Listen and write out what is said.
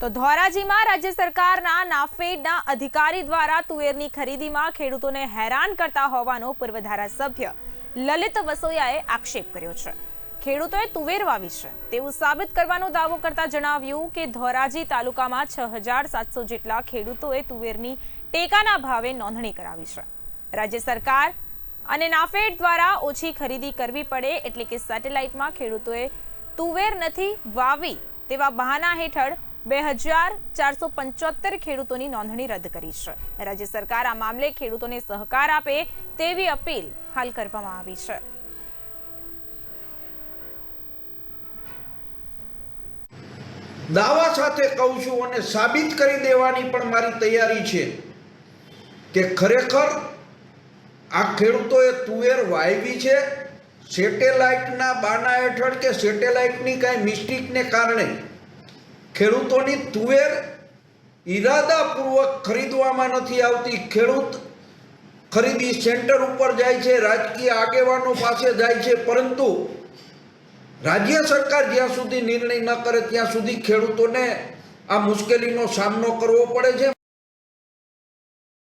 તો ધોરાજીમાં રાજ્ય સરકારના નાફેડના અધિકારી દ્વારા તુવેરની ખરીદીમાં ખેડૂતોને હેરાન કરતા હોવાનો પૂર્વ ધારાસભ્ય લલિત વસોયાએ આક્ષેપ કર્યો છે. ખેડૂતોએ તુવેર વાવી છે. તેવું સાબિત કરવાનો દાવો કરતા જણાવ્યું કે ધોરાજી તાલુકામાં છ હજાર સાતસો જેટલા ખેડૂતોએ તુવેરની ટેકાના ભાવે નોંધણી કરાવી છે. રાજ્ય સરકાર અને નાફેડ દ્વારા ઓછી ખરીદી કરવી પડે એટલે કે સેટેલાઇટમાં ખેડૂતોએ તુવેર નથી વાવી તેવા બહાના હેઠળ બે હજાર ચારસો પંચોતેર ખેડૂતોની નોંધણી રદ કરી છે. રાજ્ય સરકાર આ મામલે ખેડૂતોને સહકાર આપે તેવી અપીલ હાલ કરવામાં આવી છે. દાવા સાથે કહું છું અને સાબિત કરી દેવાની પણ મારી તૈયારી છે કે ખરેખર આ ખેડૂતોએ તુવેર વાવી છે, સેટેલાઇટના બાના હેઠળ કે સેટેલાઇટની કાંઈ મિસ્ટેકને કારણે? ખેડૂતોની તુવેર ઈરાદાપૂર્વક ખરીદવામાં નથી આવતી. ખેડૂત ખરીદી સેન્ટર ઉપર જાય છે, રાજકીય આગેવાનો પાસે જાય છે, પરંતુ રાજ્ય સરકાર જ્યાં સુધી નિર્ણય ન કરે ત્યાં સુધી ખેડૂતોને આ મુશ્કેલીનો સામનો કરવો પડે છે.